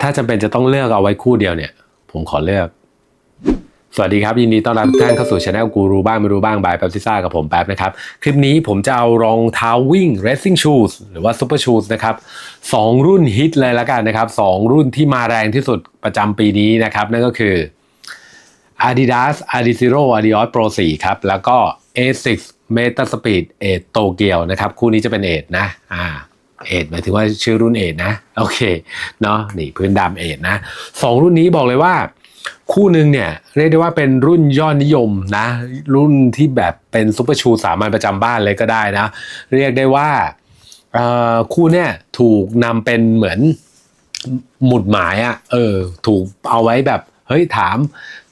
ถ้าจำเป็นจะต้องเลือกเอาไว้คู่เดียวเนี่ย ผมขอเลือก สวัสดีครับ ยินดีต้อนรับทุกท่านเข้าสู่ช anel กูรู้บ้างไม่รู้บ้างบายแป๊บซิซ่ากับผมแป๊บนะครับ คลิปนี้ผมจะเอารองเท้าวิ่ง racing shoes หรือว่า super shoes นะครับสองรุ่นฮิตเลยละกันนะครับสองรุ่นที่มาแรงที่สุดประจำปีนี้นะครับ นั่นก็คือ Adidas Adizero Adios Pro 4 ครับ แล้วก็ A6 Meta Speed 8 Tokyo นะครับ คู่นี้จะเป็น8นะ อ่า 8หมายถึงว่าชื่อรุ่น8นะ โอเคเนาะนี่พื้นดำ8นะสองรุ่นนี้บอกเลยว่า คู่หนึ่งเนี่ยเรียกได้ว่าเป็นรุ่นยอดนิยมนะ รุ่นที่แบบเป็นซุปเปอร์ชูสามัญประจำบ้านเลยก็ได้นะ เรียกได้ว่าคู่เนี่ยถูกนำเป็นเหมือนหมุดหมายอะ่ะเออถูกเอาไว้แบบ เฮ้ยถาม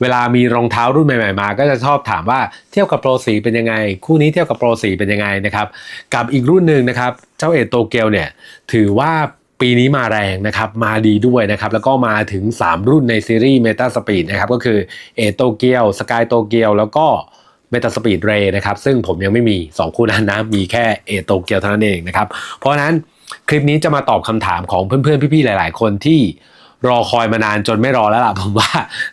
เวลามีรองเท้ารุ่นใหม่ๆมา ก็จะชอบถามว่าเทียบกับโปรสีเป็นยังไง คู่นี้เทียบกับโปรสีเป็นยังไงนะครับ กับอีกรุ่นหนึ่งนะครับ เจ้าเอโตเกียวเนี่ยถือว่าปีนี้มาแรงนะครับมาดีด้วยนะครับ แล้วก็มาถึง 3 รุ่นในซีรีส์ Meta Speed นะครับก็คือเอโตเกียวสกายโตเกียวแล้วก็เมตาสปีดเรย์นะครับ ซึ่งผมยังไม่มี 2 คู่นั้นนะ มีแค่เอโตเกียวเท่านั้นเองนะครับ เพราะฉะนั้นคลิปนี้จะมาตอบคำถามของเพื่อนๆ พี่ๆ หลาย ๆ คนที่ รอคอยมานานจนไม่รอแล้วล่ะผมว่า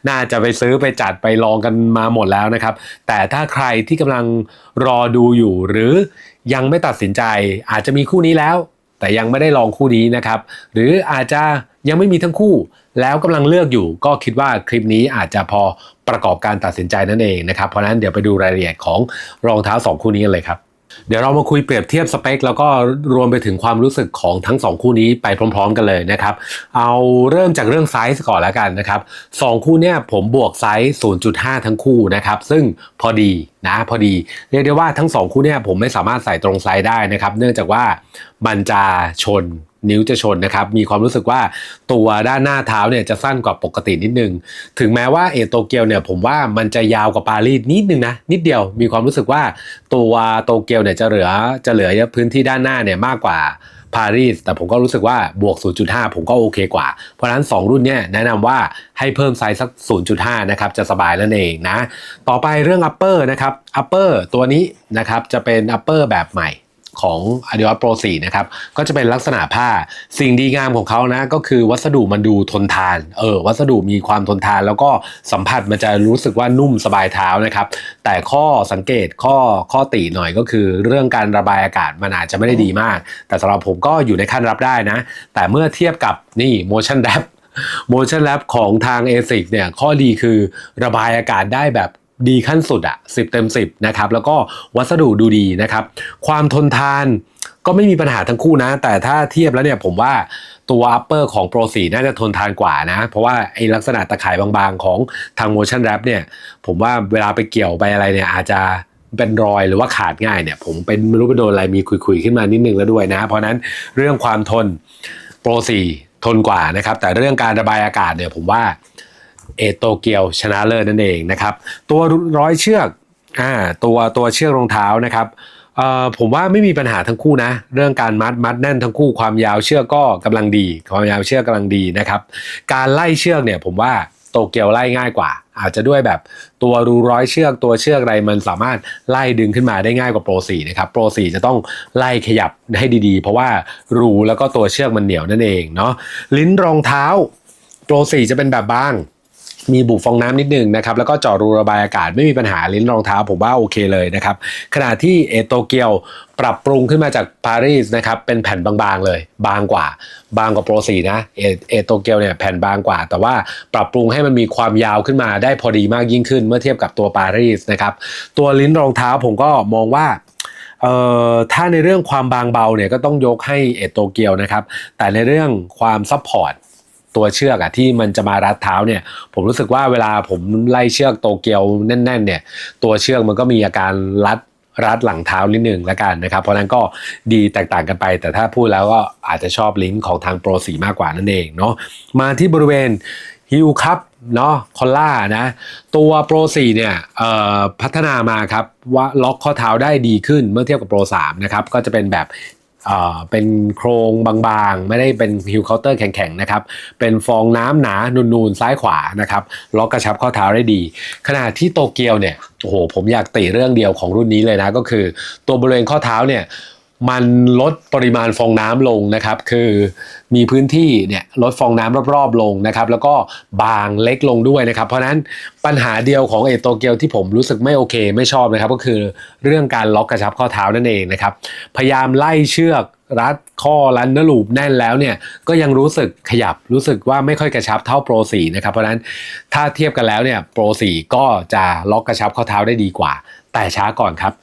น่าจะไปซื้อไปจัดไปลองกันมาหมดแล้วนะครับ แต่ถ้าใครที่กำลังรอดูอยู่ หรือยังไม่ตัดสินใจ อาจจะมีคู่นี้แล้ว แต่ยังไม่ได้ลองคู่นี้นะครับ หรืออาจจะยังไม่มีทั้งคู่ แล้วกำลังเลือกอยู่ก็คิดว่าคลิปนี้อาจจะพอประกอบการตัดสินใจนั่นเองนะครับเพราะนั้นเดี๋ยวไปดูรายละเอียดของรองเท้า 2 คู่นี้กันเลยครับ เดี๋ยวเรามาคุยเปรียบเทียบสเปค แล้วก็รวมไปถึงความรู้สึกของทั้ง 2 คู่นี้ไปพร้อม ๆ กันเลยนะครับ เอาเริ่มจากเรื่องไซส์ก่อนแล้วกันนะครับสองคู่เนี่ยผมบวกไซส์ 0.5 ทั้งคู่นะครับ ซึ่งพอดีนะพอดีเรียกได้ว่าทั้ง 2 คู่เนี่ยผมไม่สามารถใส่ตรงไซส์ได้นะครับ เนื่องจากว่ามันจะชน นิ้วจะชนนะครับมีความรู้สึกว่าตัวด้านหน้าเท้าเนี่ยจะสั้นกว่าปกตินิดนึง ถึงแม้ว่าเอโตเกียวเนี่ยผมว่ามันจะยาวกว่าปารีสนิดนึงนะนิดเดียวมีความรู้สึกว่าตัวโตเกียวเนี่ยจะเหลือจะเหลือพื้นที่ด้านหน้าเนี่ยมากกว่าปารีสแต่ผมก็รู้สึกว่าบวก 0.5 ผมก็โอเคกว่า เพราะฉะนั้น 2 รุ่นเนี่ยแนะนำว่าให้เพิ่มไซส์สัก 0.5 นะครับ จะสบายแล้วเองนะ ต่อไปเรื่อง upper นะครับ upper ตัวนี้นะครับ จะเป็น upper แบบใหม่ ของ Adios Pro 4 นะครับ ก็จะเป็นลักษณะผ้าสิ่งดีงามของเขานะ ก็คือวัสดุมันดูทนทาน เออ วัสดุมีความทนทาน แล้วก็สัมผัสมันจะรู้สึกว่านุ่มสบายเท้านะครับ แต่ข้อสังเกตข้อข้อติหน่อยก็คือเรื่องการระบายอากาศมันอาจจะไม่ได้ดีมาก แต่สำหรับผมก็อยู่ในขั้นรับได้นะ แต่เมื่อเทียบกับนี่ motion wrap motion wrap ของทาง ASIC เนี่ยข้อดีคือระบายอากาศได้แบบ ดีขั้นสุดอะ10 เต็ม 10 นะครับ แล้วก็วัสดุดูดีนะครับ ความทนทานก็ไม่มีปัญหาทั้งคู่นะ แต่ถ้าเทียบแล้วเนี่ยผมว่าตัว upper ของ Pro 4 น่าจะทนทานกว่านะ เพราะว่าไอลักษณะตะข่ายบางๆ ของทาง motion wrap เนี่ย ผมว่าเวลาไปเกี่ยวไปอะไรเนี่ยอาจจะเป็นรอยหรือว่าขาดง่ายเนี่ยผมเป็นไม่รู้ไปโดนอะไรมีคุยๆขึ้นมานิดนึงแล้วด้วยนะ เพราะนั้นเรื่องความทน Pro 4 ทนกว่านะครับ แต่เรื่องการระบายอากาศเนี่ยผมว่า เอโตเกียวชนะเลิศนั่นเองนะครับ ตัวร้อยเชือกอ่าตัวตัวเชือกรองเท้านะครับเอ่อผมว่าไม่มีปัญหาทั้งคู่นะ เรื่องการมัดมัดแน่นทั้งคู่ความยาวเชือกก็กำลังดี ความยาวเชือกกำลังดีนะครับ การไล่เชือกเนี่ยผมว่าโตเกียวไล่ง่ายกว่า อาจจะด้วยแบบตัวรูร้อยเชือกตัวเชือกอะไรมันสามารถไล่ดึงขึ้นมาได้ง่ายกว่าโปร4นะครับโปร4จะต้องไล่ขยับให้ดีๆ เพราะว่ารูแล้วก็ตัวเชือกมันเหนียวนั่นเองเนาะลิ้นรองเท้าโปร4จะเป็นแบบบาง มีบุฟองน้ำนิดนึงนะครับแล้วก็เจาะรูระบายอากาศไม่มีปัญหาลิ้นรองเท้าผมว่าโอเคเลยนะครับขณะที่เอโตเกียวปรับปรุงขึ้นมาจากปารีสนะครับเป็นแผ่นบางๆเลย บางกว่า บางกว่าโปร4นะเอเอโตเกียวเนี่ยแผ่นบางกว่า แต่ว่าปรับปรุงให้มันมีความยาวขึ้นมาได้พอดีมากยิ่งขึ้น เมื่อเทียบกับตัวปารีสนะครับตัวลิ้นรองเท้าผมก็มองว่าเอ่อถ้าในเรื่องความบางเบาเนี่ยก็ต้องยกให้เอโตเกียวนะครับแต่ในเรื่องความซัพพอร์ต ตัวเชือกอะที่มันจะมารัดเท้าเนี่ย ผมรู้สึกว่าเวลาผมไล่เชือกโตเกียวแน่น ๆ เนี่ย ตัวเชือกมันก็มีอาการรัดรัดหลังเท้านิดนึงล้วกันนะครับ เพราะนั้นก็ดีแตกต่างกันไป แต่ถ้าพูดแล้วก็อาจจะชอบลิงก์ของทางโปรสีมากกว่านั่นเองเนาะมาที่บริเวณฮิวครับเนาะคอลล่านะตัวโปร4เนี่ยพัฒนามาครับว่าล็อกข้อเท้าได้ดีขึ้นเมื่อเทียบกับโปร3นะครับก็จะเป็นแบบ เป็นโครงบางๆ ไม่ได้เป็นฮิวเคาน์เตอร์แข็งๆนะครับ เป็นฟองน้ำหนานูนๆ ซ้ายขวานะครับ ล็อกกระชับข้อเท้าได้ดี ขณะที่โตเกียวเนี่ย โอ้โห ผมอยากติเรื่องเดียวของรุ่นนี้เลยนะ ก็คือตัวบริเวณข้อเท้าเนี่ย มันลดปริมาณฟองน้ำลงนะครับ คือมีพื้นที่เนี่ยลดฟองน้ำรอบๆลงนะครับ แล้วก็บางเล็กลงด้วยนะครับ เพราะฉะนั้นปัญหาเดียวของเอโตเกียวที่ผมรู้สึกไม่โอเค ไม่ชอบนะครับ ก็คือเรื่องการล็อกกระชับข้อเท้านั่นเองนะครับ พยายามไล่เชือกรัดข้อรันเนอร์ลูปแน่นแล้วเนี่ยก็ยังรู้สึกขยับรู้สึกว่าไม่ค่อยกระชับเท่าโปร4นะครับเพราะฉะนั้นถ้าเทียบกันแล้วเนี่ยโปร4ก็จะล็อกกระชับข้อเท้าได้ดีกว่า แต่ช้าก่อนครับ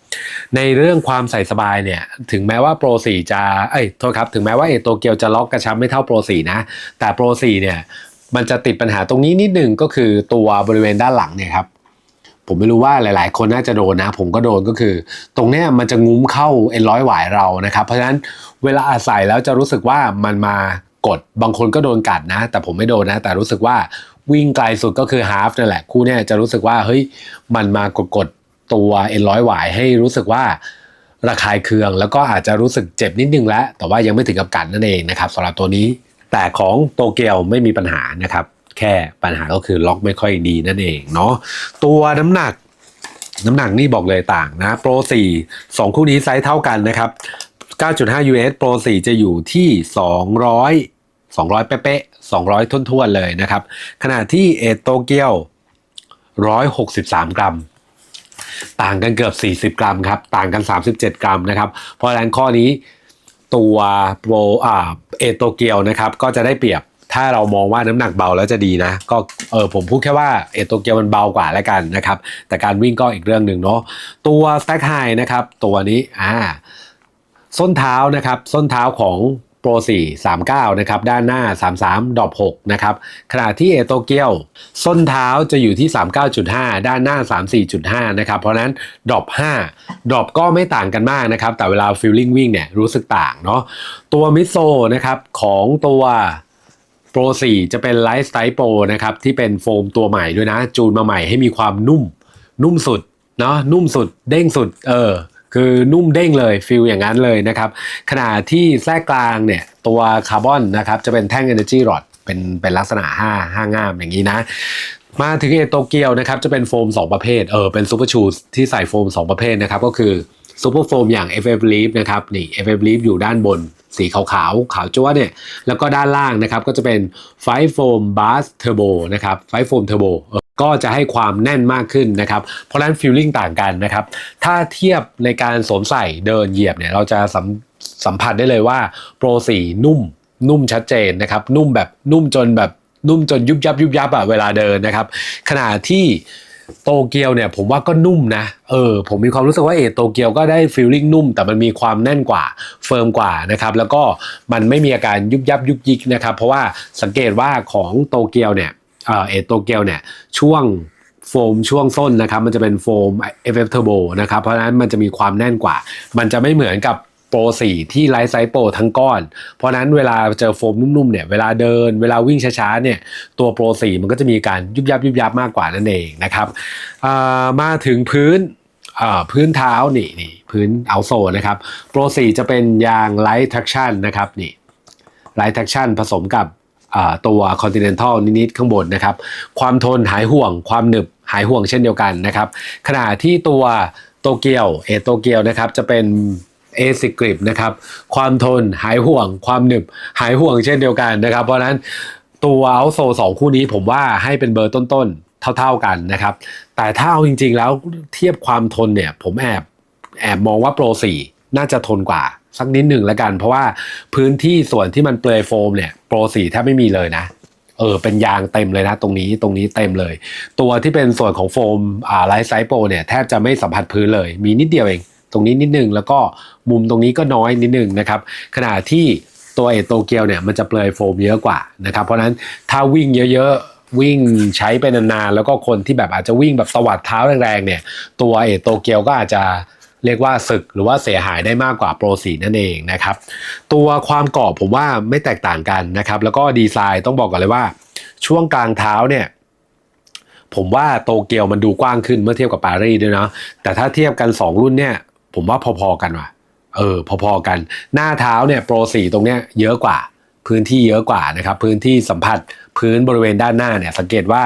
ในเรื่องความใส่สบายเนี่ย ถึงแม้ว่าโปร4จะ เอ้ย โทษครับ ถึงแม้ว่าเอโตเกียวจะล็อกกระชับไม่เท่าโปร4นะ แต่โปร4เนี่ย มันจะติดปัญหาตรงนี้นิดนึงก็คือตัวบริเวณด้านหลังเนี่ยครับ ผมไม่รู้ว่าหลาย ๆ คนน่าจะโดนนะ ผมก็โดนก็คือ ตรงเนี้ยมันจะงุ้มเข้าเอ็นร้อยหวายเรานะครับ เพราะฉะนั้นเวลาใส่แล้วจะรู้สึกว่ามันมากด บางคนก็โดนกัดนะ แต่ผมไม่โดนนะ แต่รู้สึกว่าวิ่งไกลสุดก็คือฮาฟนั่นแหละ คู่เนี้ยจะรู้สึกว่าเฮ้ยมันมากดกดๆ ตัวเอร้อยหวายให้รู้สึกว่าระคายเคือง แล้วก็อาจจะรู้สึกเจ็บนิดนึงแล้ว แต่ว่ายังไม่ถึงกับกัดนั่นเองนะครับสำหรับตัวนี้ แต่ของโตเกียวไม่มีปัญหานะครับ แค่ปัญหาก็คือล็อกไม่ค่อยดีนั่นเองเนาะตัวน้ำหนักน้ำหนักนี่บอกเลยต่างนะโปร4 2 คู่นี้ไซส์เท่ากันนะครับ 9.5 US Pro 4 จะอยู่ที่ 200 200 เป๊ะๆ200ทุ่นๆเลยนะครับ ขณะที่เอโตเกียว 163 กรัม ต่างกันเกือบ 40 กรัมครับ ต่างกัน 37 กรัมนะครับ เพราะฉะนั้นข้อนี้ตัวโปรอ่าเอโตเกียวนะครับ ก็จะได้เปรียบถ้าเรามองว่าน้ำหนักเบาแล้วจะดีนะ ก็เออผมพูดแค่ว่าเอโตเกียวมันเบากว่าแล้วกันนะครับ แต่การวิ่งก็อีกเรื่องหนึ่งเนาะตัว Stack High นะครับ ตัวนี้อ่าส้นเท้านะครับ ส้นเท้าของ Pro 4 39 นะครับ ด้านหน้า 33ดอป6นะครับ ขณะที่เอโตเกียว ส้นเท้าจะอยู่ที่ 39.5 ด้านหน้า 34.5 นะครับ เพราะนั้นดอป5ดอปก็ไม่ต่างกันมากนะครับ แต่เวลาฟิลลิ่งวิ่งเนี่ยรู้สึกต่างเนาะ ตัวมิโซนะครับของตัว Pro 4 จะเป็นไลฟ์สไตล์โปรนะครับ ที่เป็นโฟมตัวใหม่ด้วยนะ จูนมาใหม่ให้มีความนุ่ม นุ่มสุดเนาะนุ่มสุดเด้งสุดเออ คือนุ่มเด้งเลยฟิลอย่างนั้นเลยนะครับ ขณะที่แทรกลางเนี่ยตัวคาร์บอนนะครับจะเป็นแท่ง Energy Rod เป็นเป็นลักษณะ5 5ง่ามอย่างนี้นะมาถึงเอโตเกียวนะครับจะเป็นโฟม 2 ประเภทเออเป็นซูเปอร์ชูที่ใส่โฟม 2 ประเภทนะครับ ก็คือซูเปอร์โฟมอย่าง FF Leaf นะครับนี่ FF Leaf อยู่ด้านบนสีขาวขาวขาวจ้วเนี่ยแล้วก็ด้านล่างนะครับก็จะเป็นไฟโฟมบ u สเทอร์โบนะครับไฟโฟมเทอร์โบ ก็จะให้ความแน่นมากขึ้นนะครับ เพราะฉะนั้นฟิลลิ่งต่างกันนะครับ ถ้าเทียบในการสวมใส่เดินเหยียบเนี่ยเราจะสัมสัมผัสได้เลยว่าโปร4นุ่มนุ่มชัดเจนนะครับ นุ่มแบบนุ่มจนแบบนุ่มจนยุบยับยุบยับอะเวลาเดินนะครับ ขณะที่โตเกียวเนี่ยผมว่าก็นุ่มนะเออผมมีความรู้สึกว่าเอโตเกียวก็ได้ฟีลลิ่งนุ่ม แต่มันมีความแน่นกว่าเฟิร์มกว่านะครับแล้วก็มันไม่มีอาการยุบยับยุบยิกนะครับ เพราะว่าสังเกตว่าของโตเกียวเนี่ย เอโตเกียวเนี่ยช่วงโฟมช่วงส้นนะครับ มันจะเป็นโฟม FF Turbo นะครับ เพราะฉะนั้นมันจะมีความแน่นกว่า มันจะไม่เหมือนกับโปร4ที่ไลท์ไซส์โปรทั้งก้อน เพราะนั้นเวลาเจอโฟมนุ่มๆเนี่ยเวลาเดินเวลาวิ่งช้าๆเนี่ยตัวโปร4มันก็จะมีการยุบยับยุบยับมากกว่านั่นเองนะครับมาถึงพื้นพื้นเท้านี่นี่พื้นเอาโซนะครับโปร4จะเป็นยางไลท์ traction นะครับนี่ไลท์ traction ผสมกับ ตัว Continental นิดๆข้างบนนะครับ ความทนหายห่วง ความหนึบหายห่วงเช่นเดียวกันนะครับ ขณะที่ตัวโตเกียวเอโตเกียวนะครับจะเป็นเอซิกริปนะครับความทนหายห่วง ความหนึบหายห่วงเช่นเดียวกันนะครับ เพราะนั้นตัวเอาโซสองคู่นี้ผมว่าให้เป็นเบอร์ต้นๆ เท่าๆกันนะครับ แต่ถ้าเอาจริงๆแล้วเทียบความทนเนี่ย ผมแอบแอบมองว่าโปร4น่าจะทนกว่า สักนิดหนึ่งแล้วกัน เพราะว่าพื้นที่ส่วนที่มันเปลอยโฟมเนี่ยโปร4แทบไม่มีเลยนะเออเป็นยางเต็มเลยนะ ตรงนี้ตรงนี้เต็มเลย ตัวที่เป็นส่วนของโฟมอ่าไลท์ไซส์โปรเนี่ยแทบจะไม่สัมผัสพื้นเลย มีนิดเดียวเอง ตรงนี้นิดนึงแล้วก็มุมตรงนี้ก็น้อยนิดนึงนะครับขณะที่ตัวเอโตเกียวเนี่ยมันจะเปลอยโฟมเยอะกว่านะครับเพราะนั้นถ้าวิ่งเยอะๆวิ่งใช้ไปนานๆ แล้วก็คนที่แบบอาจจะวิ่งแบบสวัดเท้าแรงๆเนี่ย ตัวเอโตเกียวก็อาจจะ เรียกว่าศึกหรือว่าเสียหายได้มากกว่าโปรสีนั่นเองนะครับ ตัวความเกาะผมว่าไม่แตกต่างกันนะครับ แล้วก็ดีไซน์ต้องบอกก่อนเลยว่า ช่วงกลางเท้าเนี่ยผมว่าโตเกียวมันดูกว้างขึ้นเมื่อเทียบกับปารีสด้วยเนาะแต่ถ้าเทียบกัน 2 รุ่นเนี่ย ผมว่าพอๆกันว่ะ เออ พอๆกัน หน้าเท้าเนี่ยโปรสีตรงเนี้ยเยอะกว่า พื้นที่เยอะกว่านะครับ พื้นที่สัมผัสพื้นบริเวณด้านหน้าเนี่ย สังเกตว่า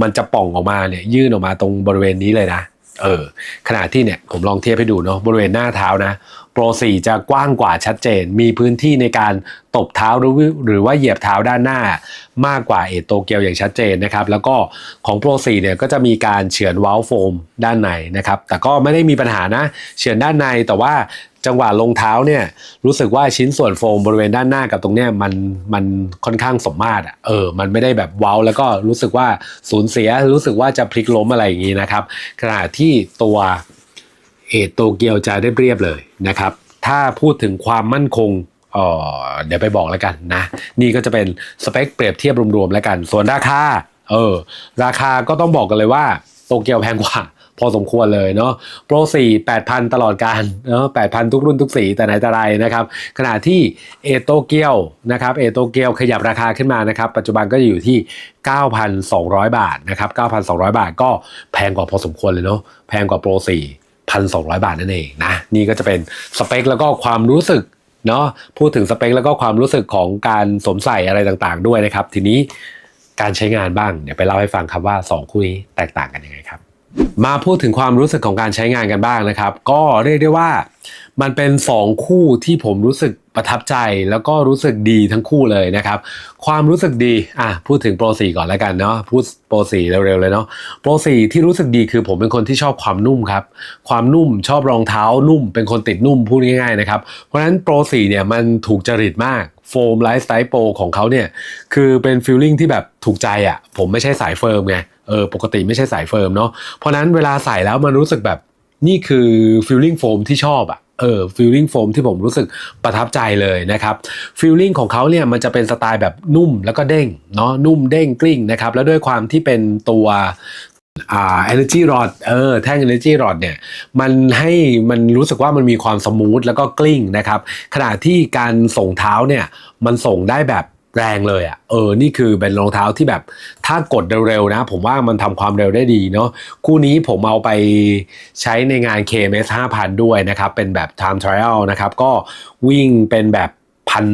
มันจะป่องออกมาเนี่ยยื่นออกมาตรงบริเวณนี้เลยนะ เออขณะที่เนี่ยผมลองเทียบให้ดูเนาะบริเวณหน้าเท้านะโปรสี่จะกว้างกว่าชัดเจน มีพื้นที่ในการตบเท้าหรือหรือว่าเหยียบเท้าด้านหน้ามากกว่าเอโตเกียวอย่างชัดเจนนะครับ แล้วก็ของโปรสี่เนี่ยก็จะมีการเฉือนว้าโฟมด้านในนะครับ แต่ก็ไม่ได้มีปัญหานะ เฉือนด้านในแต่ว่า จังหวะลงเท้าเนี่ยรู้สึกว่าชิ้นส่วนโฟมบริเวณด้านหน้ากับตรงเนี้ยมันมันค่อนข้างสมมาตรอะเออมันไม่ได้แบบเว้าแล้วก็รู้สึกว่าสูญเสียรู้สึกว่าจะพลิกล้มอะไรอย่างนี้นะครับขณะที่ตัวเอโตเกียวจะเรียบเลยนะครับ ถ้าพูดถึงความมั่นคงเอ่อเดี๋ยวไปบอกแล้วกันนะ นี่ก็จะเป็นสเปคเปรียบเทียบรวมๆแล้วกัน ส่วนราคาเออราคาก็ต้องบอกกันเลยว่าโตเกียวแพงกว่า พอสมควรเลยเนาะโปร4 8,000ตลอดการเนาะ8,000ทุกรุ่นทุกสีแต่ไหนแต่ไรนะครับ ขณะที่เอโตเกียวนะครับเอโตเกียวขยับราคาขึ้นมานะครับ ปัจจุบันก็จะอยู่ที่ 9,200 บาทนะครับ9,200 บาทก็แพงกว่าพอสมควรเลยเนาะแพงกว่าโปร4 1,200บาทนั่นเองนะนี่ก็จะเป็นสเปคแล้วก็ความรู้สึกเนาะพูดถึงสเปคแล้วก็ความรู้สึกของการสวมใส่อะไรต่างๆ ด้วยนะครับ ทีนี้การใช้งานบ้างเดี๋ยวไปเล่าให้ฟังครับว่า 2 คู่นี้แตกต่างกันยังไงครับ มาพูดถึงความรู้สึกของการใช้งานกันบ้างนะครับ ก็เรียกได้ว่ามันเป็น 2 คู่ที่ผมรู้สึกประทับใจ แล้วก็รู้สึกดีทั้งคู่เลยนะครับ ความรู้สึกดีอะพูดถึงโปร4ก่อนแล้วกันเนาะพูดโปร4เร็วๆเลยเนาะโปร4ที่รู้สึกดีคือผมเป็นคนที่ชอบความนุ่มครับ ความนุ่มชอบรองเท้านุ่ม เป็นคนติดนุ่มพูดง่ายๆนะครับเพราะฉะนั้นโปร4เนี่ยมันถูกจริตมาก โฟมไลฟ์สไตล์โปรของเขาเนี่ย คือเป็นฟีลลิ่งที่แบบถูกใจอะ ผมไม่ใช่สายเฟิร์มไง เออ ปกติไม่ใช่สายเฟิร์มเนาะ เพราะนั้นเวลาใส่แล้วมันรู้สึกแบบนี่คือฟีลลิ่งโฟมที่ชอบอะเออฟีลลิ่งโฟมที่ผมรู้สึกประทับใจเลยนะครับฟีลลิ่งของเขาเนี่ยมันจะเป็นสไตล์แบบนุ่มแล้วก็เด้งเนาะนุ่มเด้งกลิ้งนะครับแล้วด้วยความที่เป็นตัว อ่า energy rod เออแท่ง energy rod เนี่ยมันให้มันรู้สึกว่ามันมีความสมูทแล้วก็กลิ้งนะครับ ขณะที่การส่งเท้าเนี่ยมันส่งได้แบบแรงเลยอะ่ะเออนี่คือเป็นรองเท้าที่แบบถ้ากดเร็วๆนะ ผมว่ามันทำความเร็วได้ดีเนาะคู่นี้ผมเอาไปใช้ในงาน KMS 5,000 ด้วยนะครับ เป็นแบบ time trial นะครับ ก็วิ่งเป็นแบบ พัน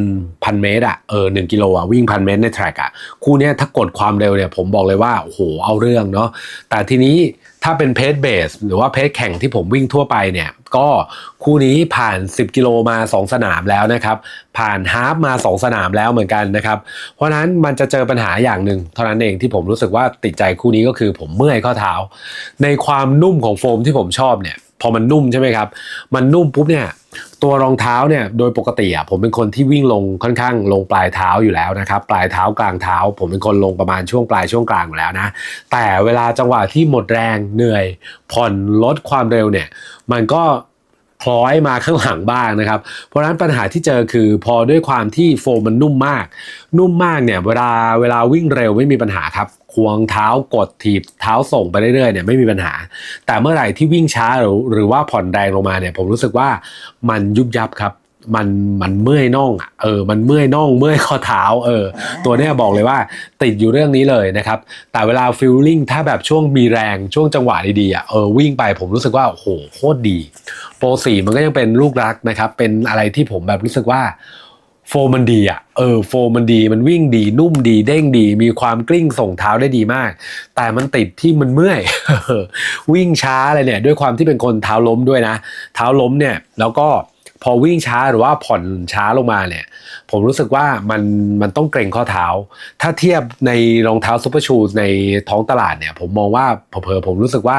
พันเมตรอะเออหนึ่งกิโลอะวิ่งพันเมตรในแทร็กอะคู่นี้ถ้ากดความเร็วเนี่ยผมบอกเลยว่าโอ้โหเอาเรื่องเนาะแต่ทีนี้ถ้าเป็นเพจเบสหรือว่าเพจแข่งที่ผมวิ่งทั่วไปเนี่ย ก็คู่นี้ผ่าน 10 กิโลมา 2 สนามแล้วนะครับ ผ่านฮาฟมา 2 สนามแล้วเหมือนกันนะครับ เพราะฉะนั้นมันจะเจอปัญหาอย่างหนึ่งเท่านั้นเองที่ผมรู้สึกว่าติดใจคู่นี้ก็คือผมเมื่อยข้อเท้า ในความนุ่มของโฟมที่ผมชอบเนี่ยพอมันนุ่มใช่ไหมครับ มันนุ่มปุ๊บเนี่ย ตัวรองเท้าเนี่ยโดยปกติอะผมเป็นคนที่วิ่งลงค่อนข้างลงปลายเท้าอยู่แล้วนะครับ ปลายเท้ากลางเท้า ผมเป็นคนลงประมาณช่วงปลายช่วงกลางอยู่แล้วนะ แต่เวลาจังหวะที่หมดแรงเหนื่อย ผ่อนลดความเร็วเนี่ย มันก็ คล้อยมาข้างหลังบ้างนะครับ เพราะฉะนั้นปัญหาที่เจอคือพอด้วยความที่โฟมมันนุ่มมาก นุ่มมากเนี่ยเวลาเวลาวิ่งเร็วไม่มีปัญหาครับควงเท้ากดถีบเท้าส่งไปเรื่อยๆเนี่ยไม่มีปัญหา แต่เมื่อไหร่ที่วิ่งช้าหรือหรือว่าผ่อนแรงลงมาเนี่ยผมรู้สึกว่ามันยุบยับครับ มันมันเมื่อยน่องอะเออมันเมื่อยน่องเมื่อยข้อเท้าเออตัวเนี้ยบอกเลยว่าติดอยู่เรื่องนี้เลยนะครับ แต่เวลาฟิลลิ่งถ้าแบบช่วงมีแรงช่วงจังหวะดีๆอะเออวิ่งไปผมรู้สึกว่าโอ้โหโคตรดี โปรสี่มันก็ยังเป็นลูกรักนะครับ เป็นอะไรที่ผมแบบรู้สึกว่าโฟมมันดีอะ เออโฟมมันดี มันวิ่งดี นุ่มดี เด้งดี มีความกลิ้งส่งเท้าได้ดีมาก แต่มันติดที่มันเมื่อย วิ่งช้าอะไรเนี่ย ด้วยความที่เป็นคนเท้าล้มด้วยนะ เท้าล้มเนี่ย แล้วก็ พอวิ่งช้าหรือว่าผ่อนช้าลงมาเนี่ย ผมรู้สึกว่ามันมันต้องเกรงข้อเท้า ถ้าเทียบในรองเท้าซูเปอร์ชูในท้องตลาดเนี่ย ผมมองว่าเผลอผมรู้สึกว่า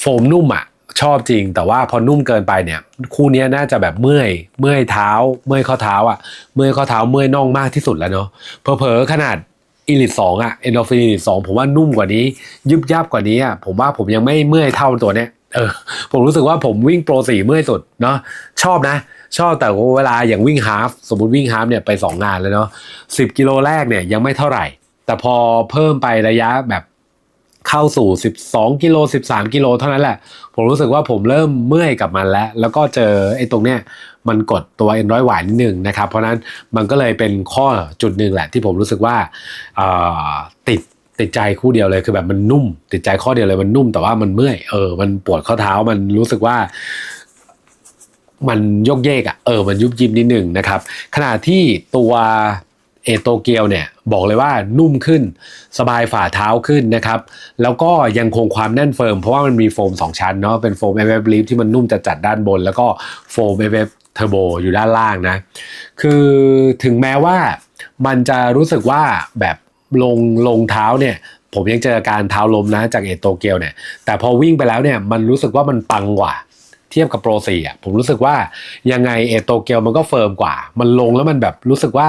โฟมนุ่มอะชอบจริง แต่ว่าพอนุ่มเกินไปเนี่ย คู่นี้น่าจะแบบเมื่อยเมื่อยเท้า เมื่อยข้อเท้าอะเมื่อยข้อเท้าเมื่อยน่องมากที่สุดแล้วเนาะเผลอๆขนาดอีลิทสองอะเอนโดฟินอีลิทสองผมว่านุ่มกว่านี้ ยุบยับกว่านี้อะผมว่าผมยังไม่เมื่อยเท่าตัวเนี้ย เออผมรู้สึกว่าผมวิ่งโปรสี่เมื่อยสุดเนาะชอบนะ ชอบแต่เวลาอย่างวิ่งฮาฟสมมติวิ่งฮาฟเนี่ยไปสองงานแล้วเนาะสิบกิโลแรกเนี่ยยังไม่เท่าไหร่ แต่พอเพิ่มไประยะแบบเข้าสู่ 12 กิโล 13 กิโลเท่านั้นแหละ ผมรู้สึกว่าผมเริ่มเมื่อยกับมันแล้ว แล้วก็เจอไอ้ตรงเนี้ยมันกดตัวเอ็นร้อยหวายนิดนึงนะครับ เพราะนั้นมันก็เลยเป็นข้อจุดหนึ่งแหละที่ผมรู้สึกว่าติด ติดใจคู่เดียวเลยคือแบบมันนุ่ม ติดใจข้อเดียวเลยมันนุ่มแต่ว่ามันเมื่อยเออมันปวดข้อเท้ามันรู้สึกว่า มันยกเยกอะ่ะเออมันยุบยิบนิดหนึ่งนะครับ ขณะที่ตัวเอโตเกียวเนี่ยบอกเลยว่านุ่มขึ้น สบายฝ่าเท้าขึ้นนะครับ แล้วก็ยังคงความแน่นเฟิร์ม เพราะว่ามันมีโฟม 2 ชั้นเนาะเป็นโฟม FF Leaf ที่มันนุ่มจัดจัดด้านบน แล้วก็โฟม FF Turbo อยู่ด้านล่างนะ คือถึงแม้ว่ามันจะรู้สึกว่าแบบ ลงลงเท้าเนี่ย ผมยังเจออาการเท้าล้มนะจากเอโตเกียวเนี่ย แต่พอวิ่งไปแล้วเนี่ยมันรู้สึกว่ามันปังกว่า เทียบกับโปรสี่อะผมรู้สึกว่ายังไงเอโตเกียวมันก็เฟิร์มกว่า มันลงแล้วมันแบบรู้สึกว่า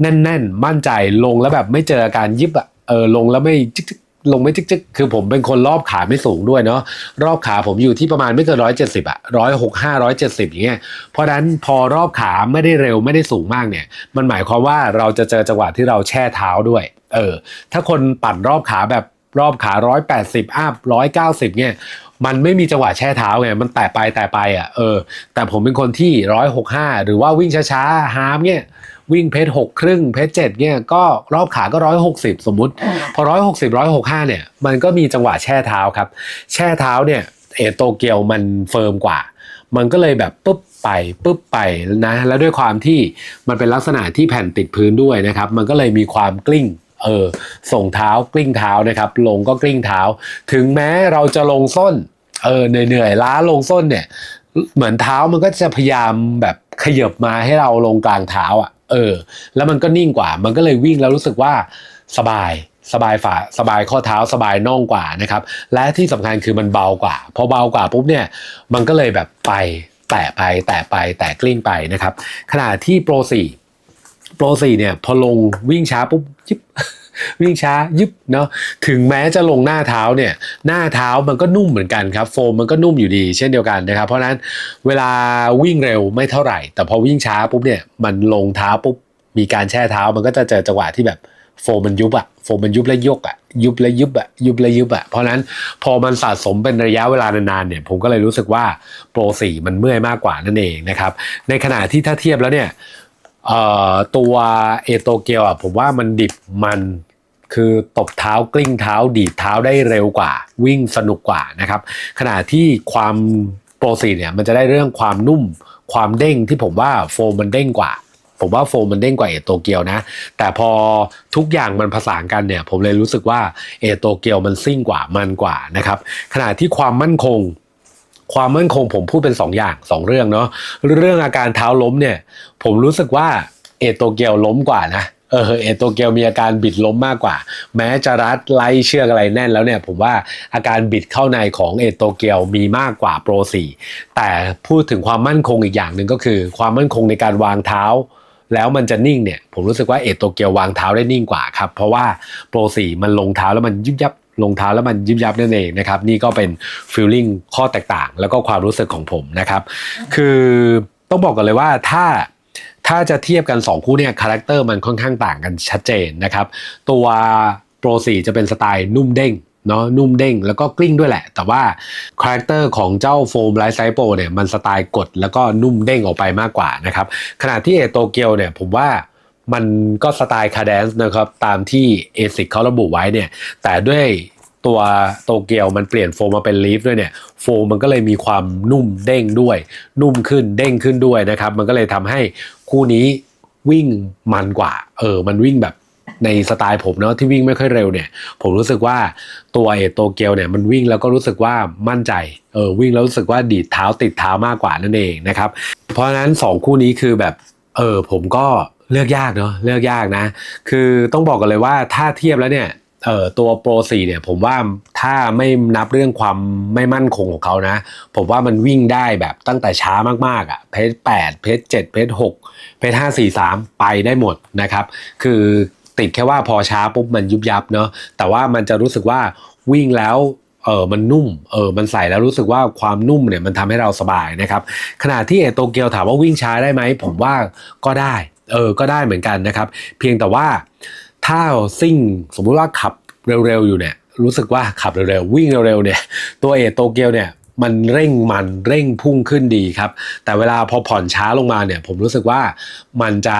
แน่น ๆ มั่นใจลงแล้วแบบไม่เจออาการยิบอะเออลงแล้วไม่จิกจิก ลงไม่จิกจิกคือผมเป็นคนรอบขาไม่สูงด้วยเนาะรอบขาผมอยู่ที่ประมาณไม่เกินร้อยเจ็ดสิบอะร้อยหกห้าร้อยเจ็ดสิบอย่างเงี้ยเพราะฉะนั้นพอรอบขาไม่ได้เร็วไม่ได้สูงมากเนี่ย มันหมายความว่าเราจะเจอจังหวะที่เราแช่เท้าด้วย เออ ถ้าคนปั่นรอบขาแบบรอบขาร้อยแปดสิบอัพร้อยเก้าสิบเนี่ยมันไม่มีจังหวะแช่เท้าไง มันแตะไปแตะไปอะ เออ แต่ผมเป็นคนที่ร้อยหกห้าหรือว่าวิ่งช้าๆฮาร์มเนี่ย วิ่งเพจหกครึ่งเพจเจ็ดเนี่ยก็รอบขาก็ร้อยหกสิบสมมุติ พอร้อยหกสิบร้อยหกห้าเนี่ย มันก็มีจังหวะแช่เท้าครับ แช่เท้าเนี่ยเอโตเกียวมันเฟิร์มกว่า มันก็เลยแบบปุ๊บไปปุ๊บไปนะ แล้วด้วยความที่มันเป็นลักษณะที่แผ่นติดพื้นด้วยนะครับ มันก็เลยมีความกลิ้งเออส่งเท้ากลิ้งเท้านะครับ ลงก็กลิ้งเท้า ถึงแม้เราจะลงส้นเออเหนื่อยๆล้าลงส้นเนี่ย เหมือนเท้ามันก็จะพยายามแบบขยับมาให้เราลงกลางเท้าอะ เออ แล้วมันก็นิ่งกว่า มันก็เลยวิ่งแล้วรู้สึกว่าสบายสบายฝ่าสบายข้อเท้าสบายน่องกว่านะครับ และที่สำคัญคือมันเบากว่า พอเบากว่าปุ๊บเนี่ย มันก็เลยแบบไปแตะไปแตะไปแตะกลิ้งไปนะครับ ขณะที่โปร4 โปร4เนี่ยพอลงวิ่งช้าปุ๊บยิบวิ่งช้ายิบเนาะถึงแม้จะลงหน้าเท้าเนี่ยหน้าเท้ามันก็นุ่มเหมือนกันครับโฟมมันก็นุ่มอยู่ดีเช่นเดียวกันนะครับ เพราะฉะนั้นเวลาวิ่งเร็วไม่เท่าไหร่ แต่พอวิ่งช้าปุ๊บเนี่ยมันลงเท้าปุ๊บมีการแช่เท้ามันก็จะเจอจังหวะที่แบบโฟมมันยุบอะโฟมมันยุบและยกอะยุบและยุบอะยุบและยุบอะเพราะฉะนั้นพอมันสะสมเป็นระยะเวลานานๆเนี่ยผมก็เลยรู้สึกว่าโปรสี่มันเมื่อยมากกว่านั่นเองนะครับในขณะที่ถ้าเทียบแล้วเนี่ย เอ่อตัวเอโตเกียวอะผมว่ามันดิบมันคือตบเท้ากลิ้งเท้าดีดเท้าได้เร็วกว่า วิ่งสนุกกว่านะครับ ขณะที่ความโปรซีเนี่ยมันจะได้เรื่องความนุ่มความเด้งที่ผมว่าโฟมมันเด้งกว่า ผมว่าโฟมมันเด้งกว่าเอโตเกียวนะ แต่พอทุกอย่างมันผสานกันเนี่ย ผมเลยรู้สึกว่าเอโตเกียวมันซิ่งกว่ามันกว่านะครับ ขณะที่ความมั่นคง ความมั่นคงผมพูดเป็นสองอย่างสองเรื่องเนาะเรื่องอาการเท้าล้มเนี่ย ผมรู้สึกว่าเอโตเกียวล้มกว่านะเออเอโตเกียวมีอาการบิดล้มมากกว่า แม้จะรัดไล่เชือกอะไรแน่นแล้วเนี่ย ผมว่าอาการบิดเข้าในของเอโตเกียวมีมากกว่าโปรสี่แต่พูดถึงความมั่นคงอีกอย่างหนึ่งก็คือ ความมั่นคงในการวางเท้า แล้วมันจะนิ่งเนี่ย ผมรู้สึกว่าเอโตเกียววางเท้าได้นิ่งกว่าครับ เพราะว่าโปรสี่มันลงเท้าแล้วมันยุบยับ ลงเท้าแล้วมันยุบยับนั่นเองนะครับนี่ก็เป็นฟีลลิ่งข้อแตกต่าง แล้วก็ความรู้สึกของผมนะครับ คือต้องบอกกันเลยว่าถ้าถ้าจะเทียบกัน 2 คู่เนี่ยคาแรคเตอร์มันค่อนข้างต่างกันชัดเจนนะครับ ตัวโปร4จะเป็นสไตล์นุ่มเด้งเนาะนุ่มเด้งแล้วก็กลิ้งด้วยแหละ แต่ว่าคาแรคเตอร์ของเจ้าโฟมไลท์ไซโปเนี่ยมันสไตล์กดแล้วก็นุ่มเด้งออกไปมากกว่านะครับขณะที่เอโตเกียวเนี่ยผมว่า มันก็สไตล์คาแดนซ์นะครับ ตามที่เอซิกเขาระบุไว้เนี่ย แต่ด้วยตัวโตเกียวมันเปลี่ยนโฟมมาเป็นลีฟด้วยเนี่ย โฟมมันก็เลยมีความนุ่มเด้งด้วย นุ่มขึ้นเด้งขึ้นด้วยนะครับ มันก็เลยทำให้คู่นี้วิ่งมันกว่า เออ มันวิ่งแบบในสไตล์ผมเนาะที่วิ่งไม่ค่อยเร็วเนี่ย ผมรู้สึกว่าตัวเอโตเกียวเนี่ยมันวิ่งแล้วก็รู้สึกว่ามั่นใจเออวิ่งแล้วรู้สึกว่าดีดเท้าติดเท้ามากกว่านั่นเองนะครับ เพราะฉะนั้นสองคู่นี้คือแบบเออผมก็ เลือกยากเนาะเลือกยากนะ คือต้องบอกกันเลยว่าถ้าเทียบแล้วเนี่ยเอ่อตัวโปร4เนี่ยผมว่าถ้าไม่นับเรื่องความไม่มั่นคงของเขานะ ผมว่ามันวิ่งได้แบบตั้งแต่ช้ามากๆอะ่ะเพจ8เพจ7เพจ6เพจ5 4 3ไปได้หมดนะครับ คือติดแค่ว่าพอช้าปุ๊บมันยุบยับเนาะแต่ว่ามันจะรู้สึกว่าวิ่งแล้วเออมันนุ่ม เออ มันใส่แล้วรู้สึกว่าความนุ่มเนี่ยมันทำให้เราสบายนะครับ ขณะที่เอโตเกียวถามว่าวิ่งช้าได้ไหม ผมว่าก็ได้ เออก็ได้เหมือนกันนะครับ เพียงแต่ว่าถ้าซิ่งสมมุติว่าขับเร็วๆอยู่เนี่ยรู้สึกว่าขับเร็วๆวิ่งเร็วๆเนี่ยตัวเอโตเกียวเนี่ยมันเร่งมันเร่งพุ่งขึ้นดีครับ แต่เวลาพอผ่อนช้าลงมาเนี่ยผมรู้สึกว่ามันจะ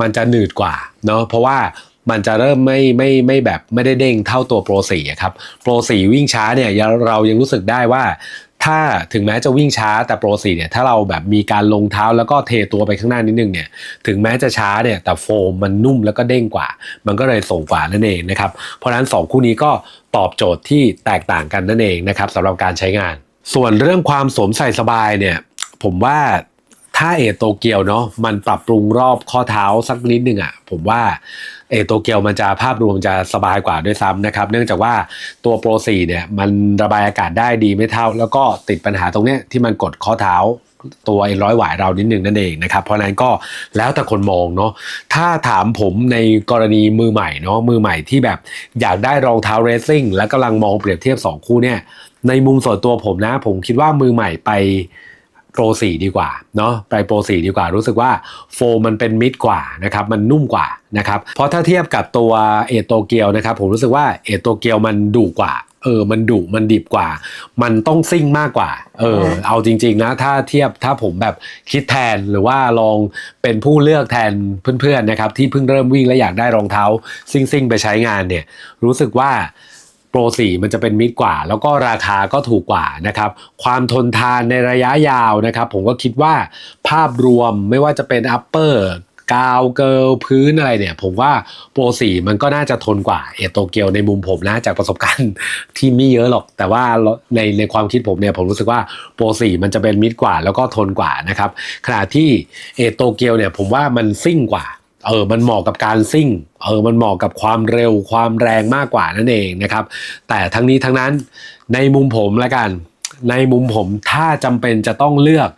มันจะหนืดกว่าเนาะเพราะว่ามันจะเริ่มไม่ไม่ไม่แบบไม่ได้เด้งเท่าตัวโปรสี่ครับโปรสี่วิ่งช้าเนี่ยเรายังรู้สึกได้ว่า ถ้าถึงแม้จะวิ่งช้าแต่โปร4เนี่ยถ้าเราแบบมีการลงเท้าแล้วก็เทตัวไปข้างหน้านิดนึงเนี่ยถึงแม้จะช้าเนี่ยแต่โฟมมันนุ่มแล้วก็เด้งกว่า มันก็เลยส่งกว่านั่นเองนะครับเพราะฉะนั้น 2 คู่นี้ก็ตอบโจทย์ที่แตกต่างกันนั่นเองนะครับสำหรับการใช้งาน ส่วนเรื่องความสวมใส่สบายเนี่ยผมว่าถ้าเอโตเกียวเนาะมันปรับปรุงรอบข้อเท้าสักนิดนึงอะ่ะผมว่า เอโตเกียวมันจะภาพรวมจะสบายกว่าด้วยซ้ำนะครับ เนื่องจากว่าตัวโปร4เนี่ยมันระบายอากาศได้ดีไม่เท่า แล้วก็ติดปัญหาตรงเนี้ยที่มันกดข้อเท้าตัวไอ้ร้อยหวายเรานิดนึงนั่นเองนะครับ เพราะฉะนั้นก็แล้วแต่คนมองเนาะถ้าถามผมในกรณีมือใหม่เนาะมือใหม่ที่แบบอยากได้รองเท้าเรซซิ่งและกำลังมองเปรียบเทียบ 2 คู่เนี่ยในมุมส่วนตัวผมนะ ผมคิดว่ามือใหม่ไป โปร4ดีกว่าเนาะไปโปร4ดีกว่า รู้สึกว่าโฟมมันเป็นมิดกว่านะครับมันนุ่มกว่านะครับเพราะถ้าเทียบกับตัวเอโตเกียวนะครับผมรู้สึกว่าเอโตเกียวมันดุกว่าเออ มันดุมันดิบกว่า มันต้องซิ่งมากกว่า เออ เอาจริง ๆ นะ ถ้าเทียบ ถ้าผมแบบคิดแทน หรือว่าลองเป็นผู้เลือกแทนเพื่อนๆ นะครับ ที่เพิ่งเริ่มวิ่งและอยากได้รองเท้า ซิ่งๆ ไปใช้งานเนี่ย รู้สึกว่า โปร4มันจะเป็นมิดกว่า แล้วก็ราคาก็ถูกกว่านะครับ ความทนทานในระยะยาวนะครับ ผมก็คิดว่าภาพรวมไม่ว่าจะเป็น upper กาวเกิลพื้นอะไรเนี่ย ผมว่าโปร4มันก็น่าจะทนกว่าเอโตเกียวในมุมผมนะจากประสบการณ์ที่ไม่เยอะหรอก แต่ว่าในในความคิดผมเนี่ยผมรู้สึกว่าโปร4มันจะเป็นมิดกว่าแล้วก็ทนกว่านะครับขณะที่เอโตเกียวเนี่ยผมว่ามันซิ่งกว่า เออมันเหมาะกับการซิ่ง เออมันเหมาะกับความเร็วความแรงมากกว่านั่นเองนะครับ แต่ทั้งนี้ทั้งนั้นในมุมผมละกัน ในมุมผมถ้าจำเป็นจะต้องเลือก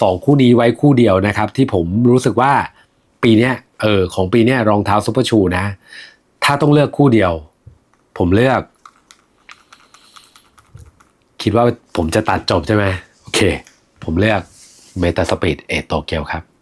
สองคู่นี้ไว้คู่เดียวนะครับ ที่ผมรู้สึกว่าปีนี้เออของปีนี้รองเท้าซุปเปอร์ชูนะ ถ้าต้องเลือกคู่เดียว ผมเลือก คิดว่าผมจะตัดจบใช่ไหมโอเค ผมเลือกเมตาสปีดเอโตเกียวครับ